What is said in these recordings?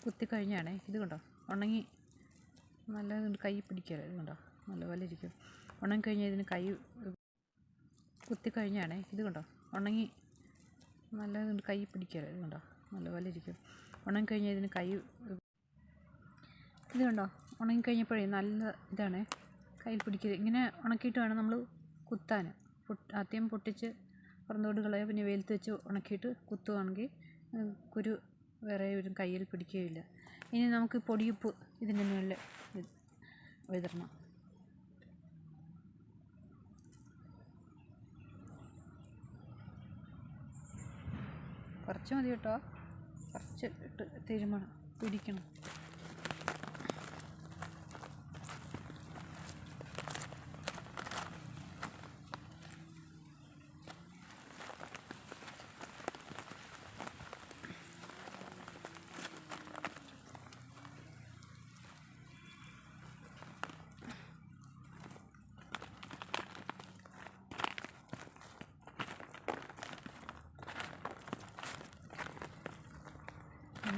കുത്തിക്കഴിഞ്ഞാണേ ഇത് കണ്ടോ? ഉണങ്ങി നല്ല കൈ പിടിക്കരുത് ഇത് കണ്ടോ? നല്ലപോലെ ഇരിക്കും. ഉണങ്ങി കഴിഞ്ഞാൽ ഇതിന് കൈ കുത്തിക്കഴിഞ്ഞാണേ ഇത് കണ്ടോ? ഉണങ്ങി നല്ല കൈ പിടിക്കരുത് ഇത് കണ്ടോ? നല്ലപോലെ ഇരിക്കും. ഉണങ്ങി കഴിഞ്ഞാൽ ഇതിന് കൈ ഇത് കണ്ടോ? ഉണങ്ങി കഴിഞ്ഞപ്പോഴേ നല്ല ഇതാണ് കയ്യിൽ പിടിക്കരുത് ഇങ്ങനെ ഉണക്കിയിട്ട് വേണം നമ്മൾ കുത്താൻ ആദ്യം പൊട്ടിച്ച് പുറന്തോട് കളയുക പിന്നെ വെയിലത്ത് വെച്ച് ഉണക്കിയിട്ട് കുത്തുവാണെങ്കിൽ കുരു വേറെ ഒരു കയ്യിൽ പിടിക്കുകയില്ല. ഇനി നമുക്ക് പൊടിയുപ്പ് ഇതിന്റെ മുകളിൽ വിതറണം. കുറച്ച് മതി കേട്ടോ. കുറച്ച് ഇട്ട് തിരുമണം പിടിക്കണം.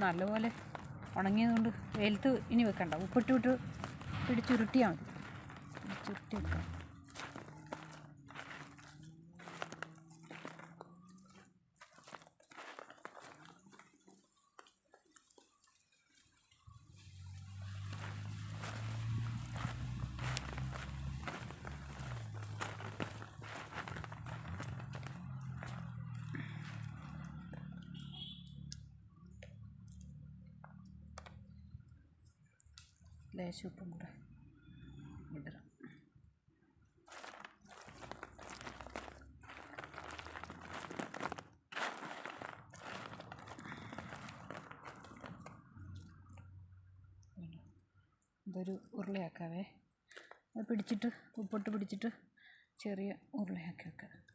നല്ലപോലെ ഉണങ്ങിയതുകൊണ്ട് വെയിലത്ത് ഇനി വെക്കണ്ട. ഉപ്പിട്ട് വിട്ട് പിടിച്ചുരുട്ടിയാൽ മതി. ചുരുട്ടി വെക്കാം ലേശം ഉപ്പും കൂടെ ഇടാം ഇതൊരു ഉരുളയാക്കാവേ. അത് പിടിച്ചിട്ട് ഉപ്പിട്ട് പിടിച്ചിട്ട് ചെറിയ ഉരുളയാക്കി വെക്കാം.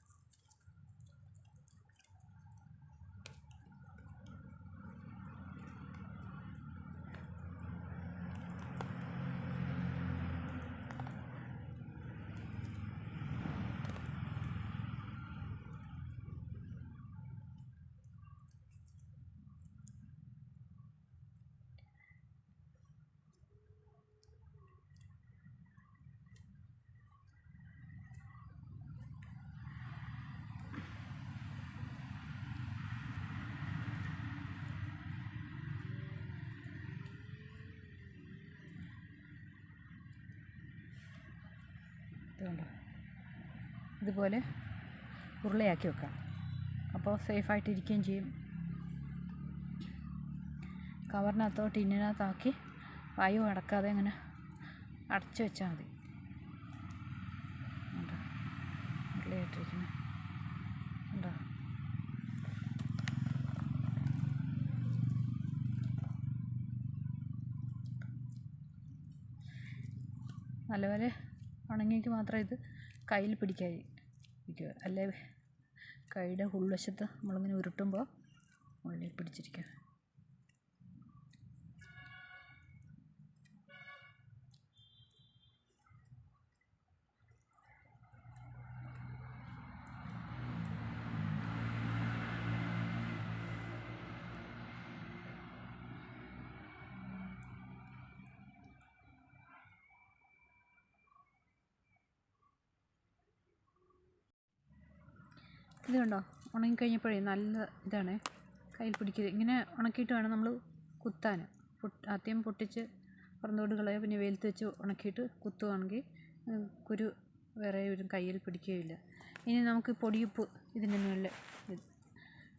ഇതുകൊണ്ട് ഇതുപോലെ ഉരുളയാക്കി വെക്കാം. അപ്പോൾ സേഫായിട്ട് ഇരിക്കുകയും ചെയ്യും. കവറിനകത്തോ ടിന്നിനകത്താക്കി വായു അടക്കാതെ അങ്ങനെ അടച്ചു വെച്ചാൽ മതി. ഉരുളയായിട്ടിരിക്കുന്നത്. നല്ലപോലെ ഉണങ്ങിയെങ്കിൽ മാത്രമേ ഇത് കയ്യിൽ പിടിക്കാതി ഇരിക്കുക അല്ലേ? കൈയുടെ ഉൾവശത്ത് നമ്മളിങ്ങനെ ഉരുട്ടുമ്പോൾ ഉള്ളിൽ പിടിച്ചിരിക്കുക. ഇത് കണ്ടോ ഉണങ്ങിക്കഴിഞ്ഞപ്പോഴേ നല്ല ഇതാണ്. കയ്യിൽ പിടിക്കരുത് ഇങ്ങനെ ഉണക്കിയിട്ട് വേണം നമ്മൾ കുത്താൻ. ആദ്യം പൊട്ടിച്ച് പുറന്തോട് കളയുക പിന്നെ വെയിലത്ത് വെച്ച് ഉണക്കിയിട്ട് കുത്തുകയാണെങ്കിൽ കുരു വേറെ ഒരു കയ്യിൽ പിടിക്കുകയില്ല. ഇനി നമുക്ക് പൊടിയുപ്പ് ഇതിന്റെ മുകളിൽ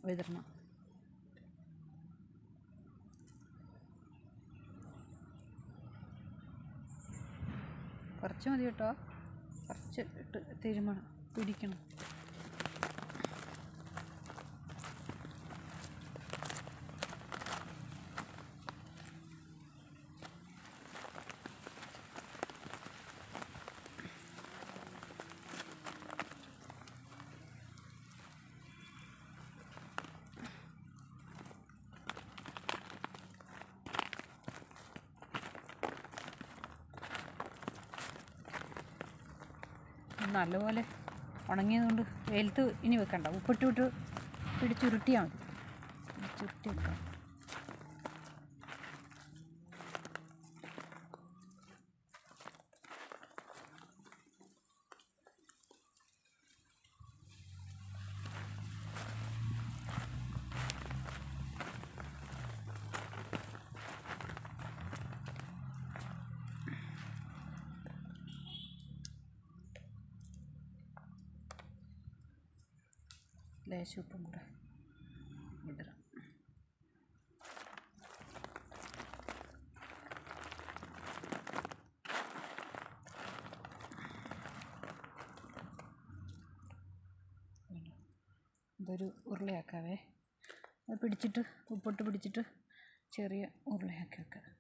വിതരണം കുറച്ച് മതി കേട്ടോ. കുറച്ച് ഇട്ട് തിരുമണം പിടിക്കണം. നല്ലപോലെ ഉണങ്ങിയതുകൊണ്ട് വെയിലത്ത് ഇനി വെക്കണ്ട. ഉപ്പിട്ടിട്ട് പിടിച്ചുരുട്ടിയാൽ മതി. പിടിച്ചുരുട്ടി വെക്കാം. ലേശം ഉപ്പും കൂടെ വിതറാം ഇതൊരു ഉരുളയാക്കാവേ. അത് പിടിച്ചിട്ട് ഉപ്പിട്ട് പിടിച്ചിട്ട് ചെറിയ ഉരുളയാക്കി വെക്കാം.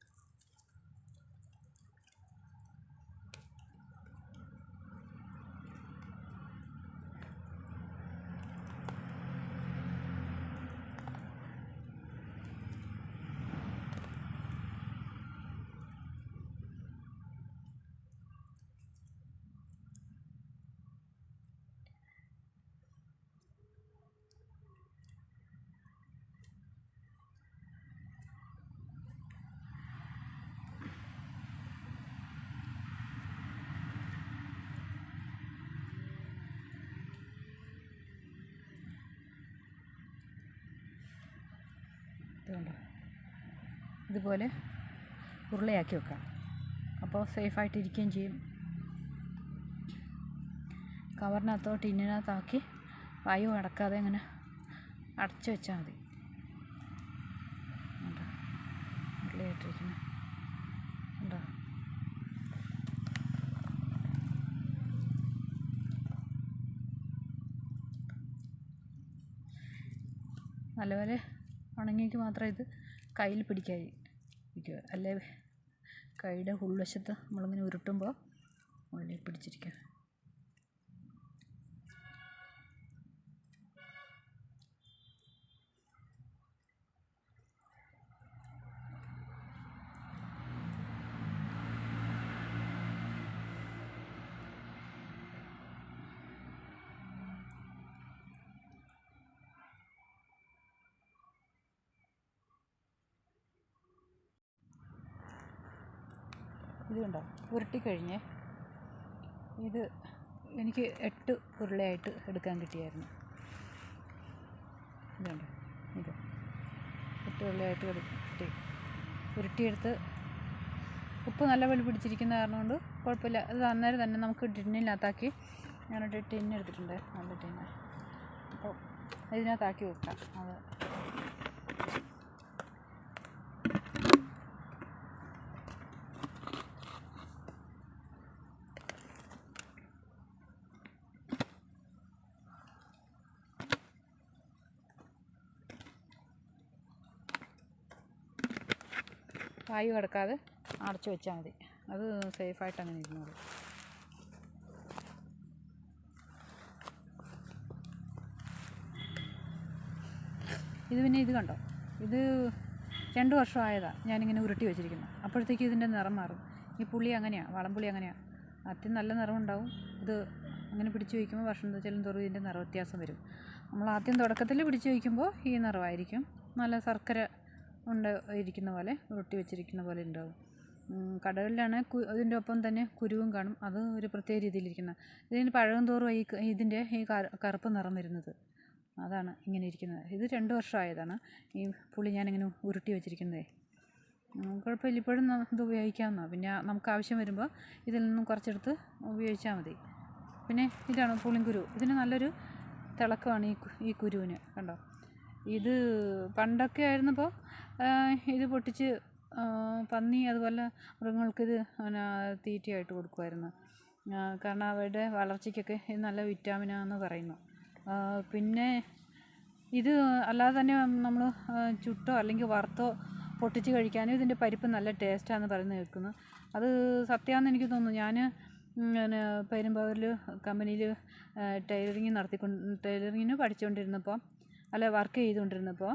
ഇതുകൊണ്ട് ഇതുപോലെ ഉരുളയാക്കി വെക്കാം. അപ്പോൾ സേഫായിട്ട് ഇരിക്കുകയും ചെയ്യും. കവറിനകത്തോ ടിന്നിനകത്താക്കി വായു അടക്കാതെ ഇങ്ങനെ അടച്ചു വെച്ചാൽ മതി. ഉരുളയായിട്ടിരിക്കുന്നത് നല്ലപോലെ ഉണങ്ങിയെങ്കിൽ മാത്രമേ ഇത് കയ്യിൽ പിടിക്കായി ഇരിക്കുക അല്ലേ? കൈയുടെ ഉൾവശത്ത് നമ്മളിങ്ങനെ ഉരുട്ടുമ്പോൾ ഉള്ളിൽ പിടിച്ചിരിക്കുക. ഇത് കണ്ടോ ഉരുട്ടിക്കഴിഞ്ഞ് ഇത് എനിക്ക് എട്ട് ഉരുളയായിട്ട് എടുക്കാൻ കിട്ടിയായിരുന്നു. ഇതുണ്ടോ? ഇത് എട്ട് ഉരുളയായിട്ട് കിട്ടി. ഉരുട്ടിയെടുത്ത് ഉപ്പ് നല്ല വെള്ളി പിടിച്ചിരിക്കുന്ന കാരണം കൊണ്ട് കുഴപ്പമില്ല. അത് അന്നേരം തന്നെ നമുക്ക് ടിന്നിനകത്താക്കി ഞാനൊരു ടിന്നെടുത്തിട്ടുണ്ട് നല്ല ടിന്ന്. അപ്പോൾ ഇതിനകത്താക്കി വെക്കാം. അത് വായു കിടക്കാതെ അടച്ചു വെച്ചാൽ മതി. അത് സേഫായിട്ട് അങ്ങനെ ഇരുന്നോളൂ. ഇത് പിന്നെ ഇത് കണ്ടോ? ഇത് രണ്ട് വർഷമായതാണ് ഞാനിങ്ങനെ ഉരുട്ടി വെച്ചിരിക്കുന്നത് അപ്പോഴത്തേക്ക് ഇതിന്റെ നിറം മാറും. ഈ പുളി അങ്ങനെയാണ് വളംപുളി അങ്ങനെയാണ് അത്യം നല്ല നിറമുണ്ടാവും. ഇത് അങ്ങനെ പിടിച്ച് വയ്ക്കുമ്പോൾ ഭക്ഷണം വെച്ചാലും തോറും ഇതിന്റെ നിറ വ്യത്യാസം വരും. നമ്മൾ ആദ്യം തുടക്കത്തിൽ പിടിച്ച് വയ്ക്കുമ്പോൾ ഈ നിറമായിരിക്കും നല്ല ശർക്കര ഉണ്ട് ഇരിക്കുന്ന പോലെ ഉരുട്ടി വെച്ചിരിക്കുന്ന പോലെ ഉണ്ടാവും. കടകളിലാണ് കു ഇതിന്റെ ഒപ്പം തന്നെ കുരുവും കാണും. അത് ഒരു പ്രത്യേക രീതിയിലിരിക്കുന്ന ഇതിന് പഴകും തോറും ഈ ഇതിന്റെ ഈ കറുപ്പ് നിറം വരുന്നത് അതാണ് ഇങ്ങനെ ഇരിക്കുന്നത്. ഇത് രണ്ട് വർഷമായതാണ്. ഈ പുളി ഞാനിങ്ങനെ ഉരുട്ടി വെച്ചിരിക്കുന്നതേ. കുഴപ്പമില്ല. ഇപ്പോഴും ഇത് ഉപയോഗിക്കാവുന്നതാണ് പിന്നെ നമുക്ക് ആവശ്യം വരുമ്പോൾ ഇതിൽ നിന്നും കുറച്ചെടുത്ത് ഉപയോഗിച്ചാൽ മതി. പിന്നെ ഇതാണ് പുളിങ്കുരു. ഇതിന് നല്ലൊരു തിളക്കമാണ് ഈ ഈ കുരുവിന്. കണ്ടോ? ഇത് പണ്ടൊക്കെ ആയിരുന്നപ്പോൾ ഇത് പൊട്ടിച്ച് പന്നി അതുപോലെ മൃഗങ്ങൾക്ക് ഇത് പിന്നെ തീറ്റയായിട്ട് കൊടുക്കുമായിരുന്നു കാരണം അവരുടെ വളർച്ചയ്ക്കൊക്കെ ഇത് നല്ല വിറ്റാമിനാന്ന് പറയുന്നു. പിന്നെ ഇത് അല്ലാതെ തന്നെ നമ്മൾ ചുട്ടോ അല്ലെങ്കിൽ വറുത്തോ പൊട്ടിച്ച് കഴിക്കാനും ഇതിന്റെ പരിപ്പ് നല്ല ടേസ്റ്റാന്ന് പറയുന്നത് കേൾക്കുന്നു. അത് സത്യമാണെന്ന് എനിക്ക് തോന്നുന്നു. ഞാൻ പിന്നെ പെരുമ്പാവൂരിൽ കമ്പനിയിൽ ടൈലറിങ് നടത്തിക്കൊണ്ട് ടൈലറിങ്ങിന് പഠിച്ചുകൊണ്ടിരുന്നപ്പോൾ അല്ല വർക്ക് ചെയ്തുകൊണ്ടിരുന്നപ്പോൾ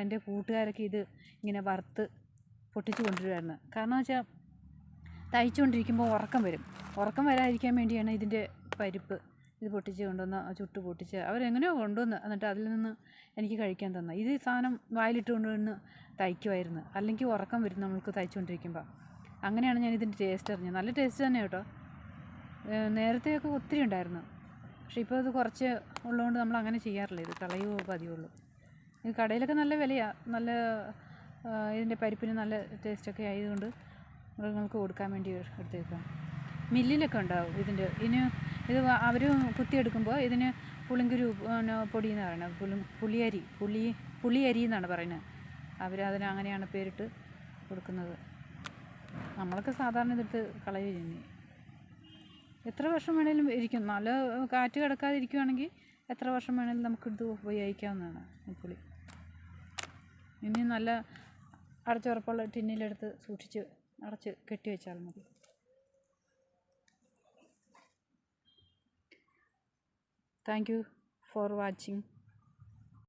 എന്റെ കൂട്ടുകാരൊക്കെ ഇത് ഇങ്ങനെ വറുത്ത് പൊട്ടിച്ച് കൊണ്ടുവരുമായിരുന്നു കാരണം വെച്ചാൽ തയ്ച്ചുകൊണ്ടിരിക്കുമ്പോൾ ഉറക്കം വരും. ഉറക്കം വരാതിരിക്കാൻ വേണ്ടിയാണ് ഇതിന്റെ പരിപ്പ് ഇത് പൊട്ടിച്ച് കൊണ്ടുവന്ന് ചുട്ട് പൊട്ടിച്ച് അവരെങ്ങനെയോ കൊണ്ടുവന്ന് എന്നിട്ട് അതിൽ നിന്ന് എനിക്ക് കഴിക്കാൻ തന്ന. ഇത് സാധനം വായിലിട്ട് കൊണ്ടുവന്ന് തയ്ക്കുമായിരുന്നു അല്ലെങ്കിൽ ഉറക്കം വരും നമ്മൾക്ക് തയ്ച്ചുകൊണ്ടിരിക്കുമ്പോൾ അങ്ങനെയാണ് ഞാൻ ഇതിന്റെ ടേസ്റ്റ് അറിഞ്ഞത്. നല്ല ടേസ്റ്റ് തന്നെ കേട്ടോ. നേരത്തെയൊക്കെ ഒത്തിരി ഉണ്ടായിരുന്നു. പക്ഷേ ഇപ്പോൾ അത് കുറച്ച് ഉള്ളതുകൊണ്ട് നമ്മൾ അങ്ങനെ ചെയ്യാറില്ല. ഇത് കളയുകയോ പതിവുള്ളൂ ഇത് കടയിലൊക്കെ നല്ല വിലയാണ് നല്ല ഇതിന്റെ പരിപ്പിന് നല്ല ടേസ്റ്റൊക്കെ ആയതുകൊണ്ട് മൃഗങ്ങൾക്ക് കൊടുക്കാൻ വേണ്ടി എടുത്തേക്കാം. മില്ലിലൊക്കെ ഉണ്ടാവും ഇതിന്റെ. ഇതിന് ഇത് അവർ കുത്തിയെടുക്കുമ്പോൾ ഇതിന് പുളിങ്കുരു പൊടി എന്ന് പറയുന്നത്. പുളി പുളിയരി പുളി പുളിയരി എന്നാണ് പറയുന്നത്. അവർ അതിന് അങ്ങനെയാണ് പേരിട്ട് കൊടുക്കുന്നത്. നമ്മളൊക്കെ സാധാരണ ഇതെടുത്ത് കളയുക ചെയ്യുന്നത്. എത്ര വർഷം വേണേലും ഇരിക്കും. നല്ല കാറ്റ് കിടക്കാതെ ഇരിക്കുവാണെങ്കിൽ എത്ര വർഷം വേണേലും നമുക്കിത് ഉപയോഗിക്കാവുന്നതാണ് പുളി. ഇനി നല്ല അടച്ചുറപ്പുള്ള ടിന്നിലെടുത്ത് സൂക്ഷിച്ച് അടച്ച് കെട്ടി വെച്ചാൽ മതി. Thank you for watching.